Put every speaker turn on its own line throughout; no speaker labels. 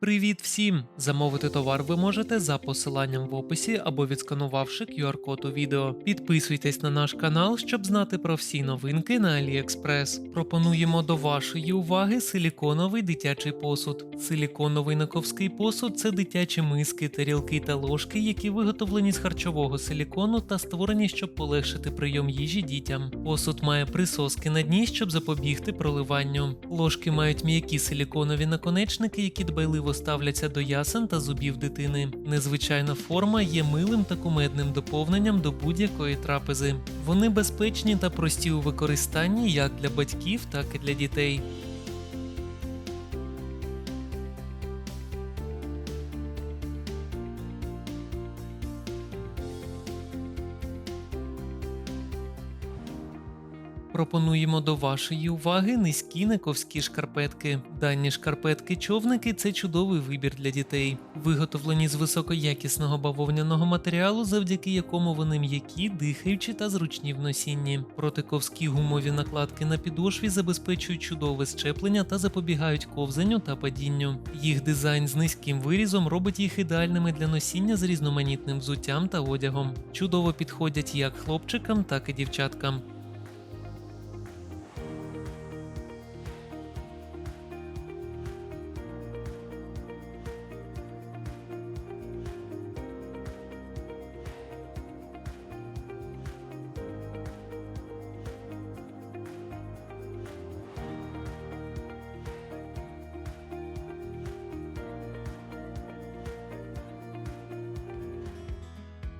Привіт всім! Замовити товар ви можете за посиланням в описі або відсканувавши QR-код у відео. Підписуйтесь на наш канал, щоб знати про всі новинки на AliExpress. Пропонуємо до вашої уваги силіконовий дитячий посуд. Силіконовий наковський посуд це дитячі миски, тарілки та ложки, які виготовлені з харчового силікону та створені, щоб полегшити прийом їжі дітям. Посуд має присоски на дні, щоб запобігти проливанню. Ложки мають м'які силіконові наконечники, які дбайливо ставляться до ясен та зубів дитини. Незвичайна форма є милим та кумедним доповненням до будь-якої трапези. Вони безпечні та прості у використанні як для батьків, так і для дітей. Пропонуємо до вашої уваги низькі нековські шкарпетки. Дані шкарпетки-човники це чудовий вибір для дітей, виготовлені з високоякісного бавовняного матеріалу, завдяки якому вони м'які, дихаючі та зручні в носінні. Протиковські гумові накладки на підошві забезпечують чудове щеплення та запобігають ковзанню та падінню. Їх дизайн з низьким вирізом робить їх ідеальними для носіння з різноманітним взуттям та одягом. Чудово підходять як хлопчикам, так і дівчаткам.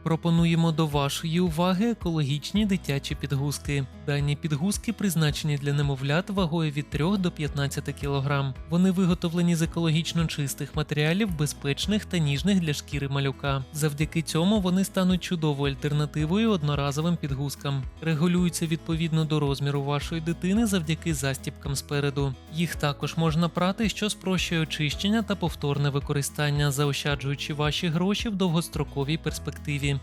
Пропонуємо до вашої уваги екологічні дитячі підгузки. Дані підгузки призначені для немовлят вагою від 3 до 15 кг. Вони виготовлені з екологічно чистих матеріалів, безпечних та ніжних для шкіри малюка. Завдяки цьому вони стануть чудовою альтернативою одноразовим підгузкам. Регулюються відповідно до розміру вашої дитини завдяки застіпкам спереду. Їх також можна прати, що спрощує очищення та повторне використання, заощаджуючи ваші гроші в довгостроковій перспективі.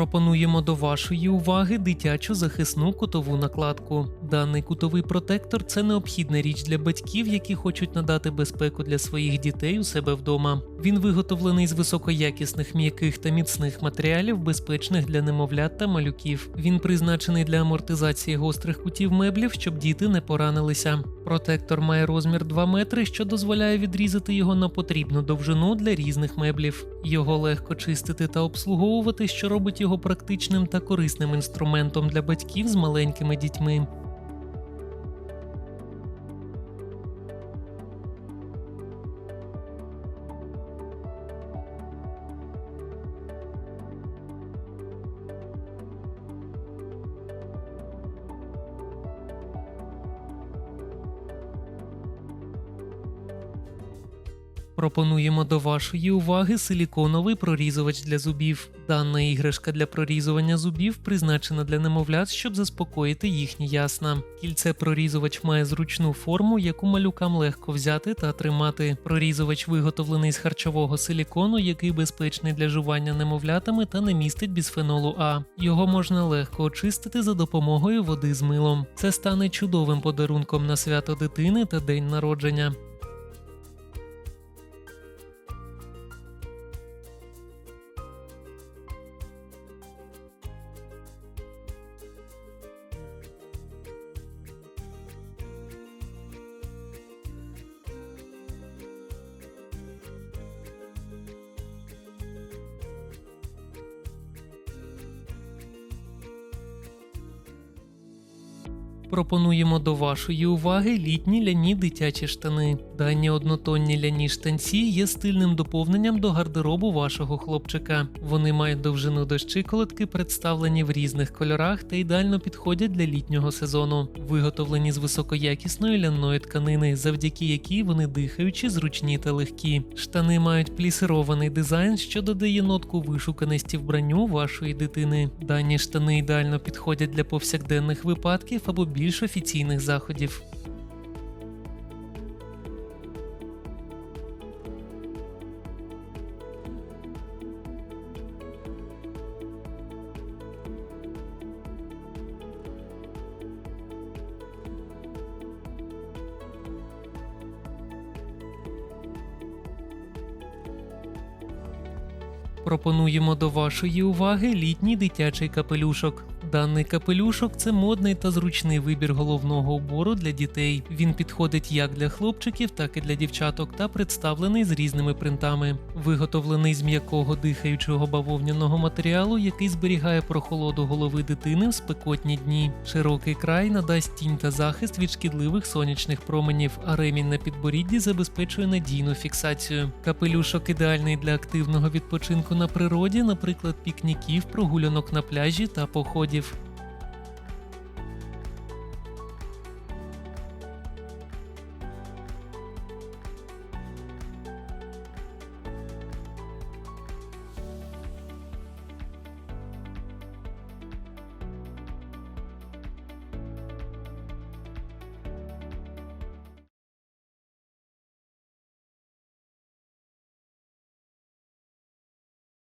Пропонуємо до вашої уваги дитячу захисну кутову накладку. Даний кутовий протектор це необхідна річ для батьків, які хочуть надати безпеку для своїх дітей у себе вдома. Він виготовлений з високоякісних м'яких та міцних матеріалів, безпечних для немовлят та малюків. Він призначений для амортизації гострих кутів меблів, щоб діти не поранилися. Протектор має розмір 2 метри, що дозволяє відрізати його на потрібну довжину для різних меблів. Його легко чистити та обслуговувати, що робить його практичним та корисним інструментом для батьків з маленькими дітьми. Пропонуємо до вашої уваги силіконовий прорізувач для зубів. Дана іграшка для прорізування зубів призначена для немовлят, щоб заспокоїти їхні ясна. Кільце прорізувач має зручну форму, яку малюкам легко взяти та тримати. Прорізувач виготовлений з харчового силікону, який безпечний для жування немовлятами та не містить бісфенолу А. Його можна легко очистити за допомогою води з милом. Це стане чудовим подарунком на свято дитини та день народження. Пропонуємо до вашої уваги літні ляні дитячі штани. Дані однотонні ляні штанці є стильним доповненням до гардеробу вашого хлопчика. Вони мають довжину до щиколотки, представлені в різних кольорах та ідеально підходять для літнього сезону. Виготовлені з високоякісної ляної тканини, завдяки якій вони дихаючі, зручні та легкі. Штани мають плісирований дизайн, що додає нотку вишуканості вбранню вашої дитини. Дані штани ідеально підходять для повсякденних випадків або більш офіційних заходів. Пропонуємо до вашої уваги літній дитячий капелюшок. Даний капелюшок це модний та зручний вибір головного убору для дітей. Він підходить як для хлопчиків, так і для дівчаток та представлений з різними принтами. Виготовлений з м'якого дихаючого бавовняного матеріалу, який зберігає прохолоду голови дитини в спекотні дні. Широкий край надасть тінь та захист від шкідливих сонячних променів, а ремінь на підборідді забезпечує надійну фіксацію. Капелюшок ідеальний для активного відпочинку на природі, наприклад, пікніків, прогулянок на пляжі та походів. лайків.